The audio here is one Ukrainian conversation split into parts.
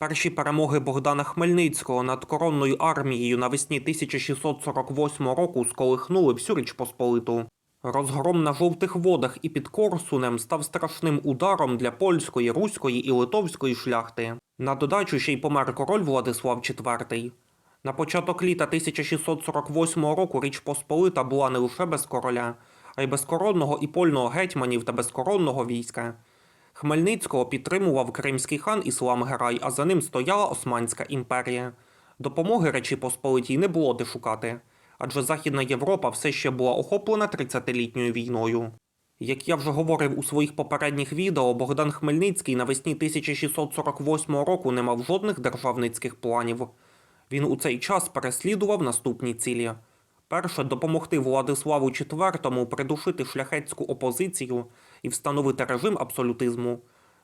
Перші перемоги Богдана Хмельницького над коронною армією навесні 1648 року сколихнули всю Річ Посполиту. Розгром на жовтих водах і під Корсунем став страшним ударом для польської, руської і литовської шляхти. На додачу ще й помер король Владислав IV. На початок літа 1648 року Річ Посполита була не лише без короля, а й без коронного і польного гетьманів та безкоронного війська. Хмельницького підтримував кримський хан Іслам Герай, а за ним стояла Османська імперія. Допомоги Речі Посполитій не було де шукати, адже Західна Європа все ще була охоплена 30-літньою війною. Як я вже говорив у своїх попередніх відео, Богдан Хмельницький навесні 1648 року не мав жодних державницьких планів. Він у цей час переслідував наступні цілі. Перше допомогти Владиславу IV придушити шляхетську опозицію і встановити режим абсолютизму.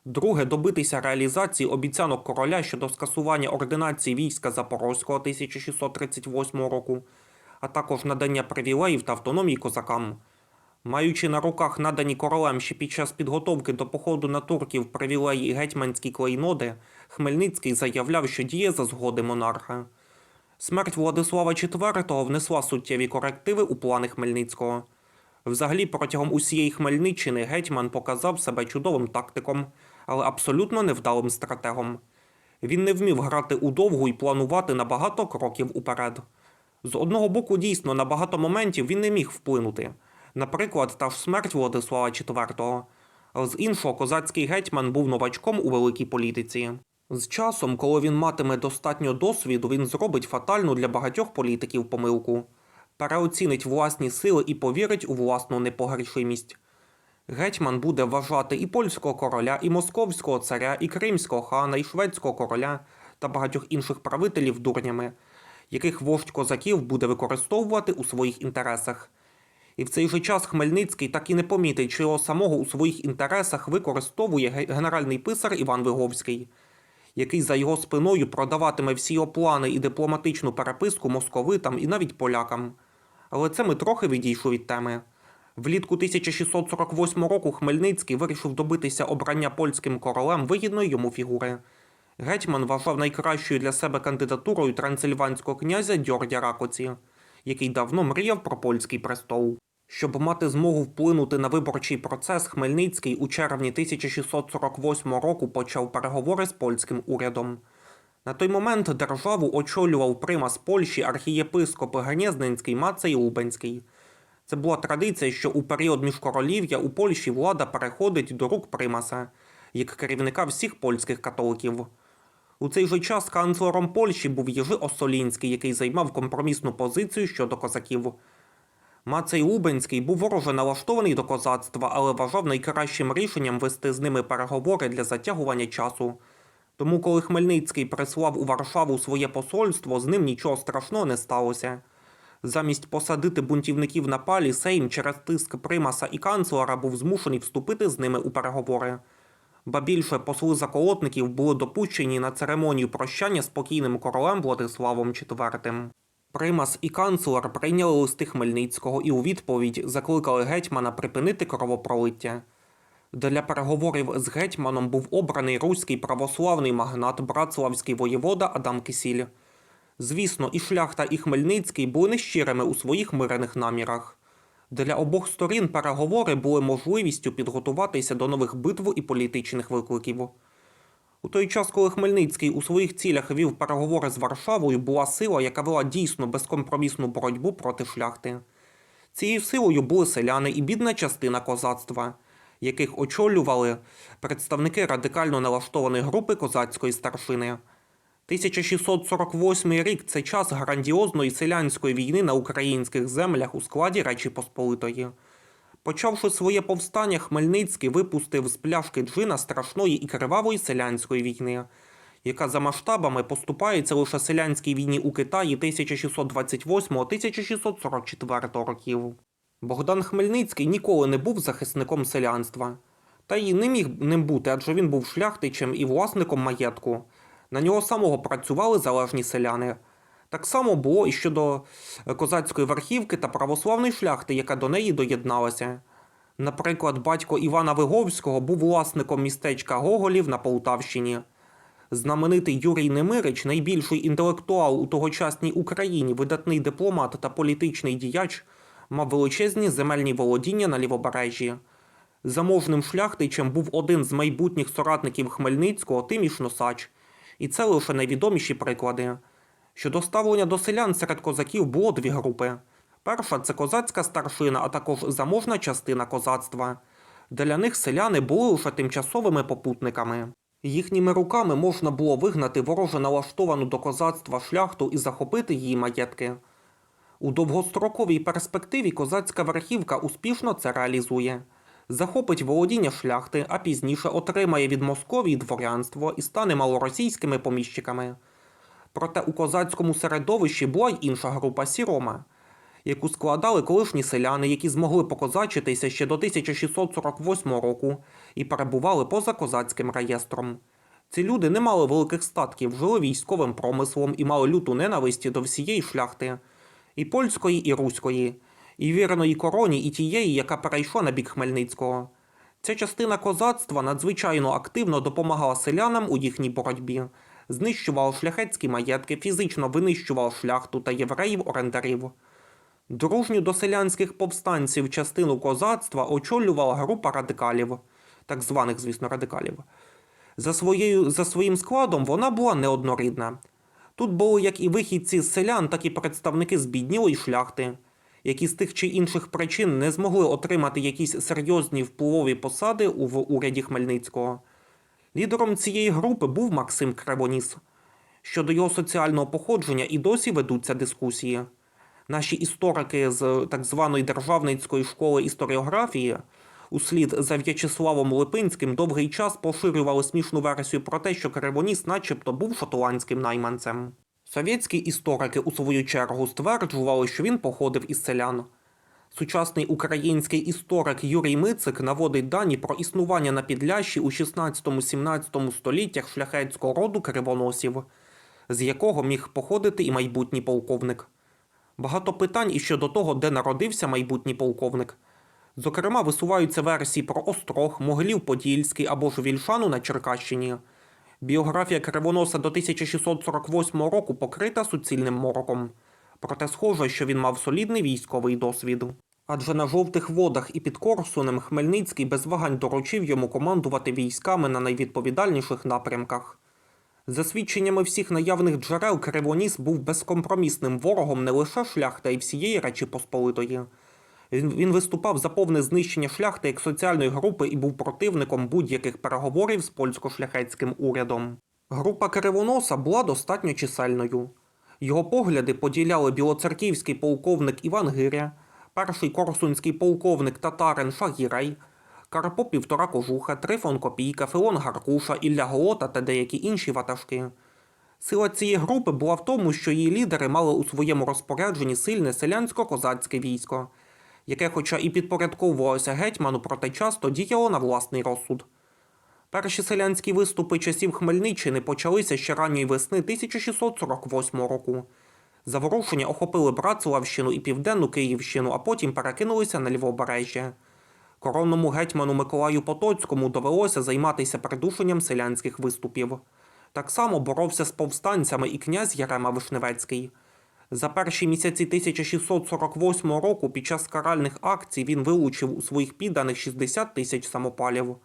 Друге добитися реалізації обіцянок короля щодо скасування ординації війська Запорозького 1638 року, а також надання привілеїв та автономії козакам. Маючи на руках надані королем ще під час підготовки до походу на турків привілеї гетьманські клейноди, Хмельницький заявляв, що діє за згоди монарха. Смерть Владислава IV внесла суттєві корективи у плани Хмельницького. Взагалі, протягом усієї Хмельниччини гетьман показав себе чудовим тактиком, але абсолютно невдалим стратегом. Він не вмів грати у довгу і планувати на багато кроків уперед. З одного боку, дійсно, на багато моментів він не міг вплинути. Наприклад, та ж смерть Владислава IV. З іншого, козацький гетьман був новачком у великій політиці. З часом, коли він матиме достатньо досвіду, він зробить фатальну для багатьох політиків помилку, переоцінить власні сили і повірить у власну непогрішимість. Гетьман буде вважати і польського короля, і московського царя, і кримського хана, і шведського короля та багатьох інших правителів дурнями, яких вождь козаків буде використовувати у своїх інтересах. І в цей же час Хмельницький так і не помітить, що його самого у своїх інтересах використовує генеральний писар Іван Виговський, який за його спиною продаватиме всі його плани і дипломатичну переписку московитам і навіть полякам. Але це ми трохи відійшли від теми. Влітку 1648 року Хмельницький вирішив добитися обрання польським королем вигідної йому фігури. Гетьман вважав найкращою для себе кандидатурою трансильванського князя Дьордя Ракоці, який давно мріяв про польський престол. Щоб мати змогу вплинути на виборчий процес, Хмельницький у червні 1648 року почав переговори з польським урядом. На той момент державу очолював примас Польщі архієпископ Гнєзненський Мацей Лубенський. Це була традиція, що у період міжкоролів'я у Польщі влада переходить до рук примаса, як керівника всіх польських католиків. У цей же час канцлером Польщі був Єжи Осолінський, який займав компромісну позицію щодо козаків. Мацей Лубенський був вороже налаштований до козацтва, але вважав найкращим рішенням вести з ними переговори для затягування часу. Тому, коли Хмельницький прислав у Варшаву своє посольство, з ним нічого страшного не сталося. Замість посадити бунтівників на палі, Сейм через тиск примаса і канцлера був змушений вступити з ними у переговори. Ба більше посли заколотників були допущені на церемонію прощання з покійним королем Владиславом IV. Примас і канцлер прийняли листи Хмельницького і у відповідь закликали гетьмана припинити кровопролиття. Для переговорів з гетьманом був обраний руський православний магнат братславський воєвода Адам Кисіль. Звісно, і шляхта, і Хмельницький були нещирими у своїх мирних намірах. Для обох сторін переговори були можливістю підготуватися до нових битв і політичних викликів. У той час, коли Хмельницький у своїх цілях вів переговори з Варшавою, була сила, яка вела дійсно безкомпромісну боротьбу проти шляхти. Цією силою були селяни і бідна частина козацтва, яких очолювали представники радикально налаштованої групи козацької старшини. 1648 рік це час грандіозної селянської війни на українських землях у складі Речі Посполитої. Почавши своє повстання, Хмельницький випустив з пляшки джина страшної і кривавої селянської війни, яка за масштабами поступається лише селянській війні у Китаї 1628-1644 років. Богдан Хмельницький ніколи не був захисником селянства, та й не міг ним бути, адже він був шляхтичем і власником маєтку. На нього самого працювали залежні селяни. Так само було і щодо е, козацької верхівки та православної шляхти, яка до неї доєдналася. Наприклад, батько Івана Виговського був власником містечка Гоголів на Полтавщині. Знаменитий Юрій Немирич, найбільший інтелектуал у тогочасній Україні, видатний дипломат та політичний діяч, мав величезні земельні володіння на лівобережжі. Заможним шляхтичем був один з майбутніх соратників Хмельницького Тиміш Носач, і це лише найвідоміші приклади. Щодо ставлення до селян серед козаків було дві групи. Перша це козацька старшина, а також заможна частина козацтва. Для них селяни були лише тимчасовими попутниками. Їхніми руками можна було вигнати вороже налаштовану до козацтва шляхту і захопити її маєтки. У довгостроковій перспективі козацька верхівка успішно це реалізує. Захопить володіння шляхти, а пізніше отримає від Московії дворянство і стане малоросійськими поміщиками. Проте у козацькому середовищі була й інша група сірома, яку складали колишні селяни, які змогли покозачитися ще до 1648 року і перебували поза козацьким реєстром. Ці люди не мали великих статків, жили військовим промислом і мали люту ненависті до всієї шляхти і польської, і руської, і вірної короні, і тієї, яка перейшла на бік Хмельницького. Ця частина козацтва надзвичайно активно допомагала селянам у їхній боротьбі, знищувала шляхетські маєтки, фізично винищувала шляхту та євреїв-орендарів. Дружню до селянських повстанців частину козацтва очолювала група радикалів, так званих, звісно, радикалів. За, своєю, за своїм складом вона була неоднорідна. Тут були як і вихідці з селян, так і представники збіднілої шляхти, які з тих чи інших причин не змогли отримати якісь серйозні впливові посади в уряді Хмельницького. Лідером цієї групи був Максим Кривоніс. Щодо його соціального походження і досі ведуться дискусії. Наші історики з так званої державницької школи історіографії услід за В'ячеславом Липинським довгий час поширювали смішну версію про те, що Кривоніс начебто був шотландським найманцем. Совєтські історики у свою чергу стверджували, що він походив із селян. Сучасний український історик Юрій Мицик наводить дані про існування на Підлящі у 16-17 століттях шляхетського роду кривоносів, з якого міг походити і майбутній полковник. Багато питань і щодо того, де народився майбутній полковник. Зокрема, висуваються версії про Острог, Могилів Подільський або ж Вільшану на Черкащині. Біографія Кривоноса до 1648 року покрита суцільним мороком. Проте схоже, що він мав солідний військовий досвід. Адже на жовтих водах і під Корсунем Хмельницький без вагань доручив йому командувати військами на найвідповідальніших напрямках. За свідченнями всіх наявних джерел, Кривоніс був безкомпромісним ворогом не лише шляхти, а й всієї Речі Посполитої. Він, виступав за повне знищення шляхти як соціальної групи і був противником будь-яких переговорів з польсько-шляхетським урядом. Група Кривоноса була достатньо чисельною. Його погляди поділяли білоцерківський полковник Іван Гиря, перший корсунський полковник татарин Шагірей, Карпо Півтора Кожуха, Трифон Копійка, Филон Гаркуша, Ілля Голота та деякі інші ватажки. Сила цієї групи була в тому, що її лідери мали у своєму розпорядженні сильне селянсько-козацьке військо, яке, хоча і підпорядковувалося гетьману, проте часто діяло на власний розсуд. Перші селянські виступи часів Хмельниччини почалися ще ранньої весни 1648 року. Заворушення охопили Братславщину і Південну Київщину, а потім перекинулися на Львобережжя. Коронному гетьману Миколаю Потоцькому довелося займатися придушенням селянських виступів. Так само боровся з повстанцями і князь Ярема Вишневецький. За перші місяці 1648 року під час каральних акцій він вилучив у своїх підданих 60 тисяч самопалів.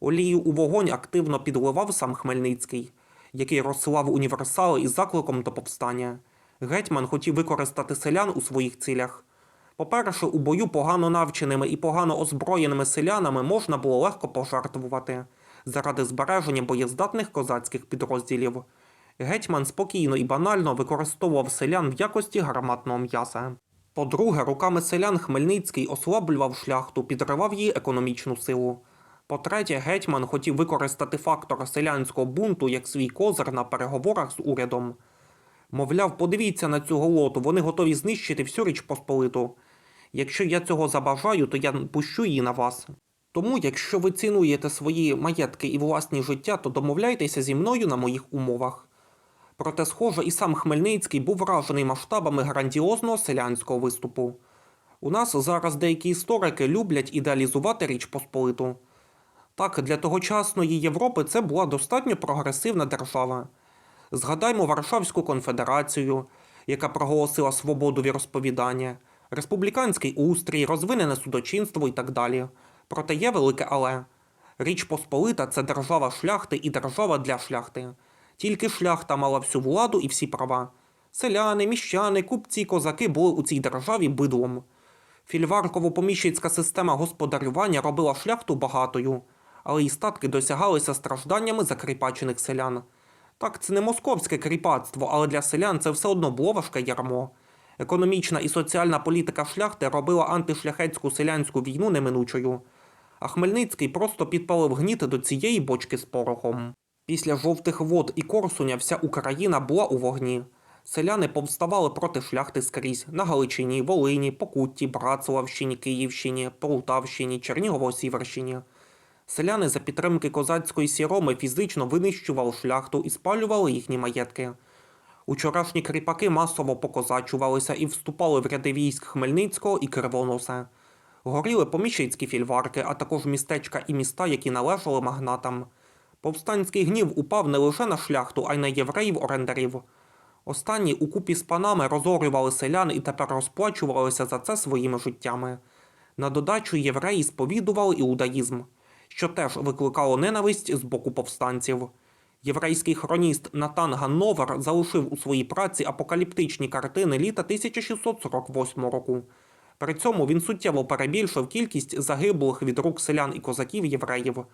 Олію у вогонь активно підливав сам Хмельницький, який розсилав універсали із закликом до повстання. Гетьман хотів використати селян у своїх цілях. По-перше, у бою погано навченими і погано озброєними селянами можна було легко пожертвувати заради збереження боєздатних козацьких підрозділів. Гетьман спокійно і банально використовував селян в якості гарматного м'яса. По-друге, руками селян Хмельницький ослаблював шляхту, підривав її економічну силу. По-третє, гетьман хотів використати фактор селянського бунту як свій козир на переговорах з урядом. Мовляв, подивіться на цю голоту, вони готові знищити всю річ Посполиту. Якщо я цього забажаю, то я пущу її на вас. Тому, якщо ви цінуєте свої маєтки і власні життя, то домовляйтеся зі мною на моїх умовах. Проте, схоже, і сам Хмельницький був вражений масштабами грандіозного селянського виступу. У нас зараз деякі історики люблять ідеалізувати Річ Посполиту. Так, для тогочасної Європи це була достатньо прогресивна держава. Згадаймо Варшавську конфедерацію, яка проголосила свободу віросповідання, республіканський устрій, розвинене судочинство і так далі. Проте є велике але. Річ Посполита це держава шляхти і держава для шляхти. Тільки шляхта мала всю владу і всі права. Селяни, міщани, купці, козаки були у цій державі бидлом. Фільварково-поміщицька система господарювання робила шляхту багатою, але її статки досягалися стражданнями закріпачених селян. Так, це не московське кріпацтво, але для селян це все одно було важке ярмо. Економічна і соціальна політика шляхти робила антишляхетську селянську війну неминучою. А Хмельницький просто підпалив гніт до цієї бочки з порохом. Після жовтих вод і Корсуня вся Україна була у вогні. Селяни повставали проти шляхти скрізь на Галичині, Волині, Покутті, Братславщині, Київщині, Полтавщині, Чернігово-Сіверщині. Селяни за підтримки козацької сіроми фізично винищували шляхту і спалювали їхні маєтки. Учорашні кріпаки масово покозачувалися і вступали в ряди військ Хмельницького і Кривоноса. Горіли поміщицькі фільварки, а також містечка і міста, які належали магнатам. Повстанський гнів упав не лише на шляхту, а й на євреїв-орендарів. Останні у купі з панами розорювали селян і тепер розплачувалися за це своїми життями. На додачу євреї сповідували іудаїзм, що теж викликало ненависть з боку повстанців. Єврейський хроніст Натан Ганновер залишив у своїй праці апокаліптичні картини літа 1648 року. При цьому він суттєво перебільшив кількість загиблих від рук селян і козаків євреїв.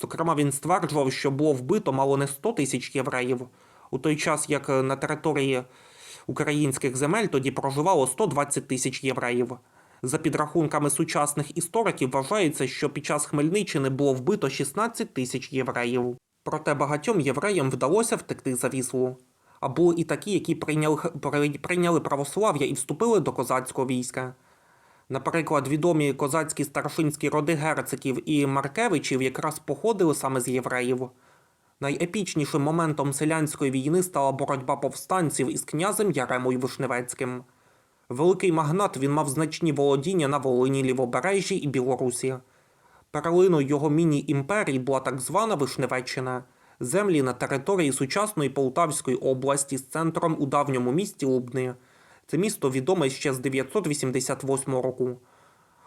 Зокрема, він стверджував, що було вбито мало не 100 тисяч євреїв, у той час як на території українських земель тоді проживало 120 тисяч євреїв. За підрахунками сучасних істориків вважається, що під час Хмельниччини було вбито 16 тисяч євреїв. Проте багатьом євреям вдалося втекти за віслу. А були і такі, які прийняли, прийняли православ'я і вступили до козацького війська. Наприклад, відомі козацькі старшинські роди герциків і маркевичів якраз походили саме з євреїв. Найепічнішим моментом селянської війни стала боротьба повстанців із князем Яремою Вишневецьким. Великий магнат він мав значні володіння на Волині, Лівобережжі і Білорусі. Перлиною його міні-імперії була так звана Вишневеччина, землі на території сучасної Полтавської області з центром у давньому місті Лубни. Це місто відоме ще з 988 року.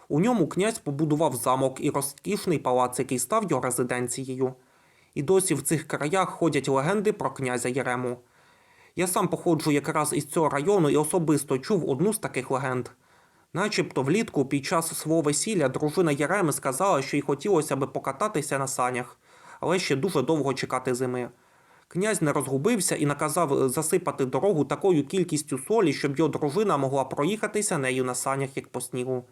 У ньому князь побудував замок і розкішний палац, який став його резиденцією. І досі в цих краях ходять легенди про князя Єрему. Я сам походжу якраз із цього району і особисто чув одну з таких легенд. Начебто влітку під час свого весілля дружина Єреми сказала, що їй хотілося би покататися на санях, але ще дуже довго чекати зими. Князь не розгубився і наказав засипати дорогу такою кількістю солі, щоб його дружина могла проїхатися нею на санях, як по снігу.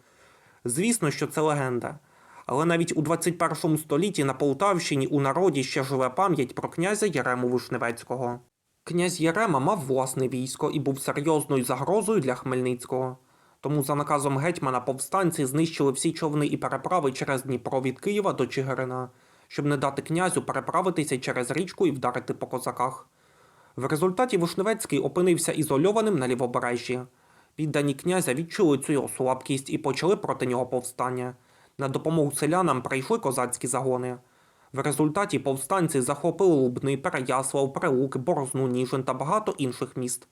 Звісно, що це легенда. Але навіть у 21 столітті на Полтавщині у народі ще живе пам'ять про князя Єрему Вишневецького. Князь Єрема мав власне військо і був серйозною загрозою для Хмельницького. Тому за наказом гетьмана повстанці знищили всі човни і переправи через Дніпро від Києва до Чигирина, щоб не дати князю переправитися через річку і вдарити по козаках. В результаті Вишневецький опинився ізольованим на лівобережжі. Піддані князя відчули цю його слабкість і почали проти нього повстання. На допомогу селянам прийшли козацькі загони. В результаті повстанці захопили Лубни, Переяслав, Прилуки, Борозну, Ніжин та багато інших міст.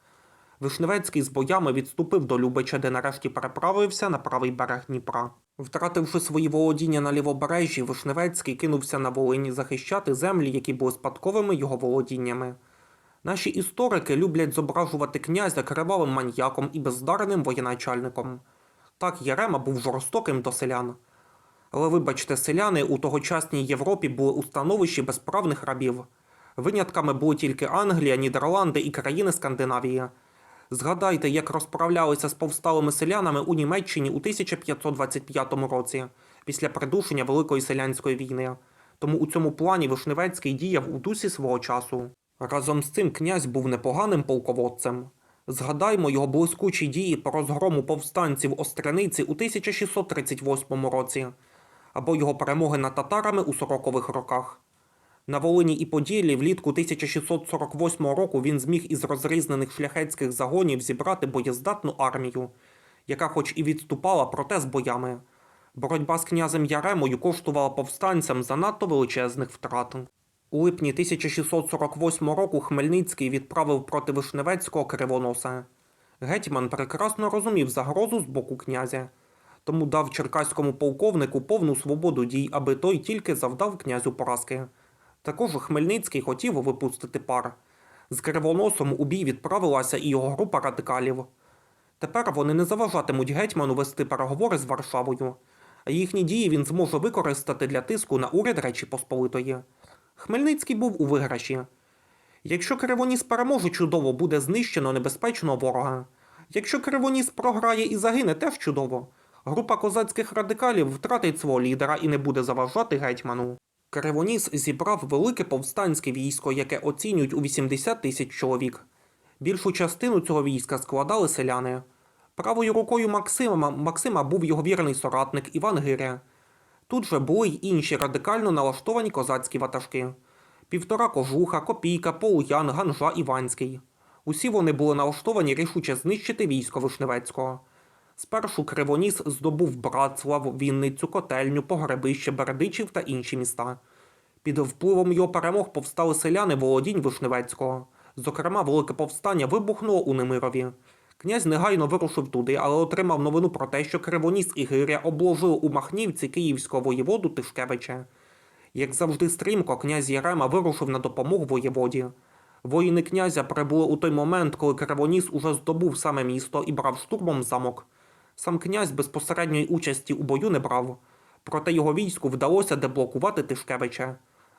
Вишневецький з боями відступив до Любича, де нарешті переправився на правий берег Дніпра. Втративши свої володіння на лівобережжі, Вишневецький кинувся на Волині захищати землі, які були спадковими його володіннями. Наші історики люблять зображувати князя кривавим маньяком і бездарним воєначальником. Так, Єрема був жорстоким до селян. Але вибачте, селяни у тогочасній Європі були у становищі безправних рабів. Винятками були тільки Англія, Нідерланди і країни Скандинавії. Згадайте, як розправлялися з повсталими селянами у Німеччині у 1525 році, після придушення Великої селянської війни. Тому у цьому плані Вишневецький діяв у дусі свого часу. Разом з цим князь був непоганим полководцем. Згадаймо його блискучі дії по розгрому повстанців Остряниці у 1638 році, або його перемоги над татарами у сорокових роках. На Волині і Поділлі влітку 1648 року він зміг із розрізнених шляхетських загонів зібрати боєздатну армію, яка хоч і відступала, проте з боями. Боротьба з князем Яремою коштувала повстанцям занадто величезних втрат. У липні 1648 року Хмельницький відправив проти Вишневецького кривоноса. Гетьман прекрасно розумів загрозу з боку князя, тому дав черкаському полковнику повну свободу дій, аби той тільки завдав князю поразки. Також Хмельницький хотів випустити пар. З кривоносом у бій відправилася і його група радикалів. Тепер вони не заважатимуть гетьману вести переговори з Варшавою, а їхні дії він зможе використати для тиску на уряд Речі Посполитої. Хмельницький був у виграші. Якщо Кривоніс переможе чудово, буде знищено небезпечного ворога. Якщо Кривоніс програє і загине, теж чудово. Група козацьких радикалів втратить свого лідера і не буде заважати гетьману. Кривоніс зібрав велике повстанське військо, яке оцінюють у 80 тисяч чоловік. Більшу частину цього війська складали селяни. Правою рукою Максима, Максима був його вірний соратник Іван Гиря. Тут же були й інші радикально налаштовані козацькі ватажки: півтора кожуха, копійка, полуян, ганжа Іванський. Усі вони були налаштовані рішуче знищити військо Вишневецького. Спершу Кривоніс здобув Братслав, Вінницю, Котельню, Погребище, Бердичів та інші міста. Під впливом його перемог повстали селяни володінь Вишневецького. Зокрема, велике повстання вибухнуло у Немирові. Князь негайно вирушив туди, але отримав новину про те, що Кривоніс і Гиря обложили у Махнівці київського воєводу Тишкевича. Як завжди стрімко, князь Ярема вирушив на допомогу воєводі. Воїни князя прибули у той момент, коли Кривоніс уже здобув саме місто і брав штурмом замок. Сам князь безпосередньої участі у бою не брав, проте його війську вдалося деблокувати Тишкевича.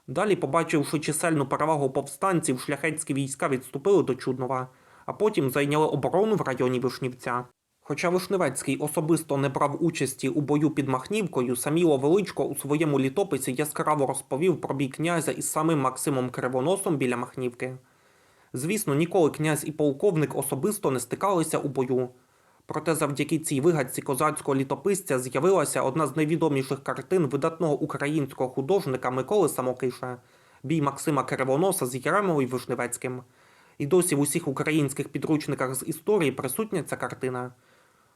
Далі, побачивши чисельну перевагу повстанців, шляхетські війська відступили до Чуднова, а потім зайняли оборону в районі Вишнівця. Хоча Вишневецький особисто не брав участі у бою під Махнівкою, Саміло Величко у своєму літописі яскраво розповів про бій князя із самим Максимом Кривоносом біля Махнівки. Звісно, ніколи князь і полковник особисто не стикалися у бою. Проте завдяки цій вигадці козацького літописця з'явилася одна з найвідоміших картин видатного українського художника Миколи Самокиша бій Максима Кривоноса з Єремою і Вишневецьким. І досі в усіх українських підручниках з історії присутня ця картина.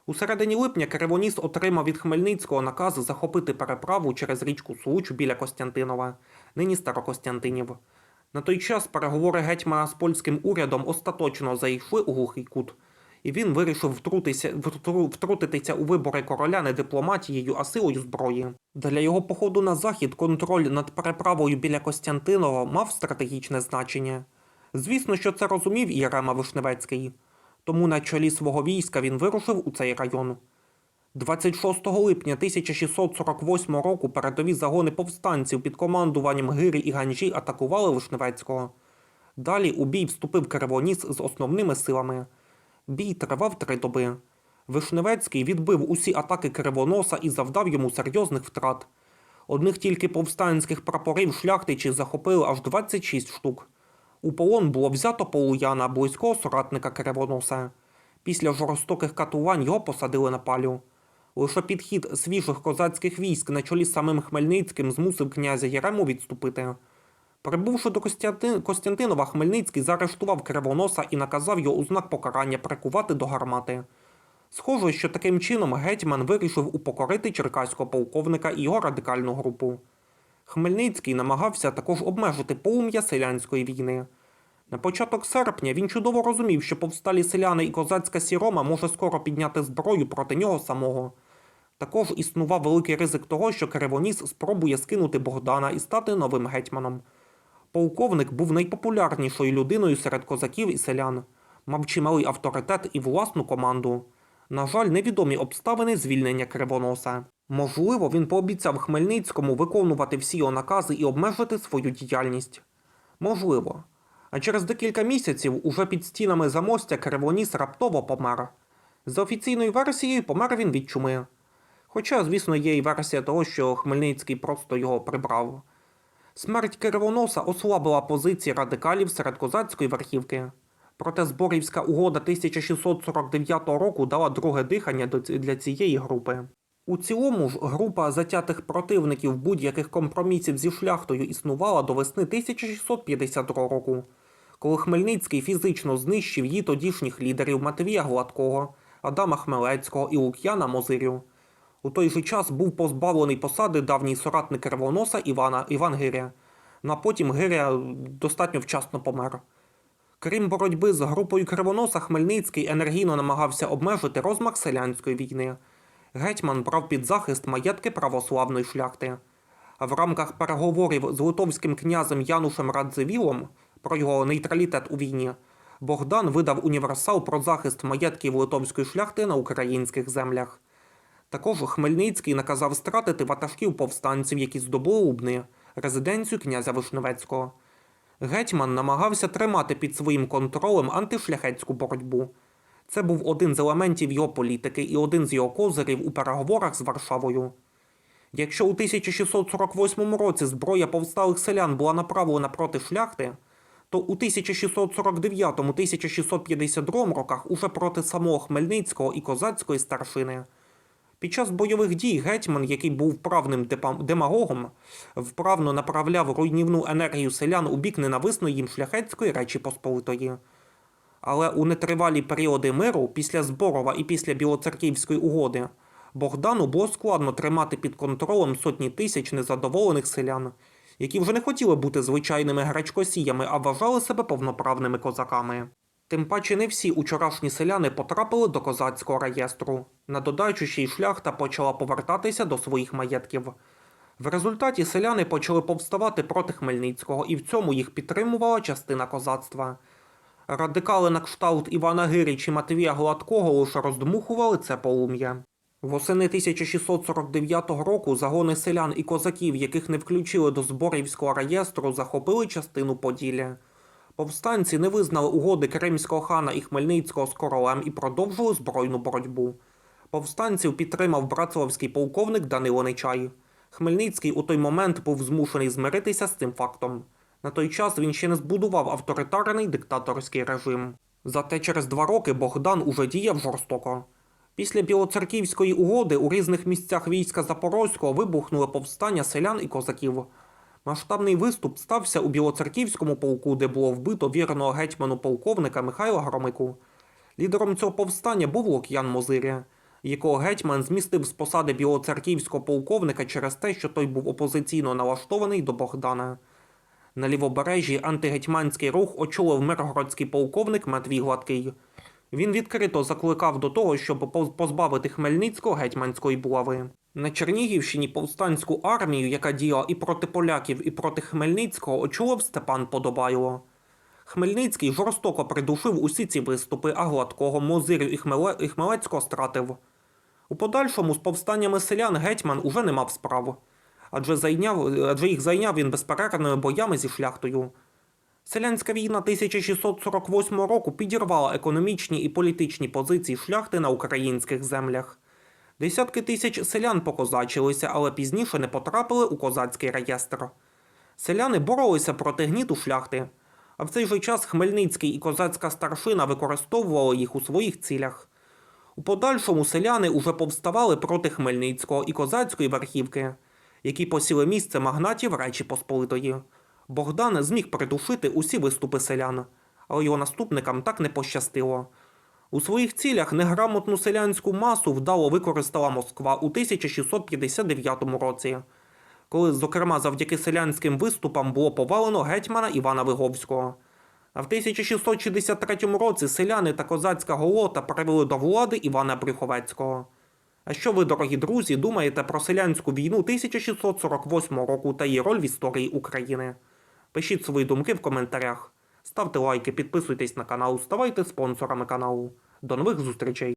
У середині липня Кривоніс отримав від Хмельницького наказ захопити переправу через річку Случ біля Костянтинова, нині Старокостянтинів. На той час переговори гетьмана з польським урядом остаточно зайшли у глухий кут, і він вирішив втрутися, втру- втрутитися у вибори короля не дипломатією, а силою зброї. Для його походу на захід контроль над переправою біля Костянтинова мав стратегічне значення. Звісно, що це розумів і Ярема Вишневецький, тому на чолі свого війська він вирушив у цей район. 26 липня 1648 року передові загони повстанців під командуванням Гирі і Ганжі атакували Вишневецького. Далі у бій вступив Кривоніс з основними силами. Бій тривав три доби. Вишневецький відбив усі атаки Кривоноса і завдав йому серйозних втрат. Одних тільки повстанських прапорів шляхтичі захопили аж 26 штук. У полон було взято полуяна, близького соратника Кривоноса. Після жорстоких катувань його посадили на палю. Лише підхід свіжих козацьких військ на чолі самим Хмельницьким змусив князя Єрему відступити. Прибувши до Костянтинова, Хмельницький заарештував Кривоноса і наказав його у знак покарання прикувати до гармати. Схоже, що таким чином гетьман вирішив упокорити черкаського полковника і його радикальну групу. Хмельницький намагався також обмежити полум'я селянської війни. На початок серпня він чудово розумів, що повсталі селяни і козацька сірома може скоро підняти зброю проти нього самого. Також існував великий ризик того, що Кривоніс спробує скинути Богдана і стати новим гетьманом. Полковник був найпопулярнішою людиною серед козаків і селян, мав чималий авторитет і власну команду. На жаль, невідомі обставини звільнення Кривоноса. Можливо, він пообіцяв Хмельницькому виконувати всі його накази і обмежити свою діяльність. Можливо. А через декілька місяців уже під стінами замостя Кривоніс раптово помер. За офіційною версією, помер він від чуми. Хоча, звісно, є і версія того, що Хмельницький просто його прибрав. Смерть Кривоноса ослабила позиції радикалів серед козацької верхівки. Проте Зборівська угода 1649 року дала друге дихання для цієї групи. У цілому ж група затятих противників будь-яких компромісів зі шляхтою існувала до весни 1652 року, коли Хмельницький фізично знищив її тодішніх лідерів Матвія Гладкого, Адама Хмелецького і Лук'яна Мозирю. У той же час був позбавлений посади давній соратник Кривоноса Івана Іван Гиря. А потім Гиря достатньо вчасно помер. Крім боротьби з групою Кривоноса, Хмельницький енергійно намагався обмежити розмах селянської війни. Гетьман брав під захист маєтки православної шляхти. В рамках переговорів з литовським князем Янушем Радзивілом про його нейтралітет у війні Богдан видав універсал про захист маєтків литовської шляхти на українських землях. Також Хмельницький наказав стратити ватажків повстанців, які здобули Лубни, резиденцію князя Вишневецького. Гетьман намагався тримати під своїм контролем антишляхетську боротьбу. Це був один з елементів його політики і один з його козирів у переговорах з Варшавою. Якщо у 1648 році зброя повсталих селян була направлена проти шляхти, то у 1649-1652 роках уже проти самого Хмельницького і козацької старшини. Під час бойових дій гетьман, який був вправним демагогом, вправно направляв руйнівну енергію селян у бік ненависної їм шляхетської Речі Посполитої. Але у нетривалі періоди миру, після Зборова і після Білоцерківської угоди, Богдану було складно тримати під контролем сотні тисяч незадоволених селян, які вже не хотіли бути звичайними гречкосіями, а вважали себе повноправними козаками. Тим паче не всі учорашні селяни потрапили до козацького реєстру. На додачу ще й шляхта почала повертатися до своїх маєтків. В результаті селяни почали повставати проти Хмельницького, і в цьому їх підтримувала частина козацтва. Радикали на кшталт Івана Гирі чи Матвія Гладкого лише роздмухували це полум'я. Восени 1649 року загони селян і козаків, яких не включили до Зборівського реєстру, захопили частину Поділля. Повстанці не визнали угоди Кримського хана і Хмельницького з королем і продовжили збройну боротьбу. Повстанців підтримав братславський полковник Данило Нечай. Хмельницький у той момент був змушений змиритися з цим фактом. На той час він ще не збудував авторитарний диктаторський режим. Зате через два роки Богдан уже діяв жорстоко. Після Білоцерківської угоди у різних місцях війська Запорозького вибухнули повстання селян і козаків. Масштабний виступ стався у Білоцерківському полку, де було вбито вірного гетьману полковника Михайла Громику. Лідером цього повстання був Лук'ян Мозиря, якого гетьман змістив з посади білоцерківського полковника через те, що той був опозиційно налаштований до Богдана. На лівобережжі антигетьманський рух очолив миргородський полковник Матвій Гладкий. Він відкрито закликав до того, щоб позбавити Хмельницького гетьманської булави. На Чернігівщині повстанську армію, яка діяла і проти поляків, і проти Хмельницького, очолив Степан Подобайло. Хмельницький жорстоко придушив усі ці виступи, а гладкого Мозирю і, Хмеле... і Хмелецького стратив. У подальшому з повстаннями селян гетьман уже не мав справ, адже, зайняв... адже їх зайняв він безперервними боями зі шляхтою. Селянська війна 1648 року підірвала економічні і політичні позиції шляхти на українських землях. Десятки тисяч селян покозачилися, але пізніше не потрапили у козацький реєстр. Селяни боролися проти гніту шляхти, а в цей же час Хмельницький і козацька старшина використовували їх у своїх цілях. У подальшому селяни уже повставали проти Хмельницького і козацької верхівки, які посіли місце магнатів Речі Посполитої. Богдан зміг придушити усі виступи селян, але його наступникам так не пощастило. У своїх цілях неграмотну селянську масу вдало використала Москва у 1659 році, коли, зокрема, завдяки селянським виступам було повалено гетьмана Івана Виговського. А в 1663 році селяни та козацька голота привели до влади Івана Брюховецького. А що ви, дорогі друзі, думаєте про селянську війну 1648 року та її роль в історії України? Пишіть свої думки в коментарях. Ставте лайки, підписуйтесь на канал, ставайте спонсорами каналу. До нових зустрічей!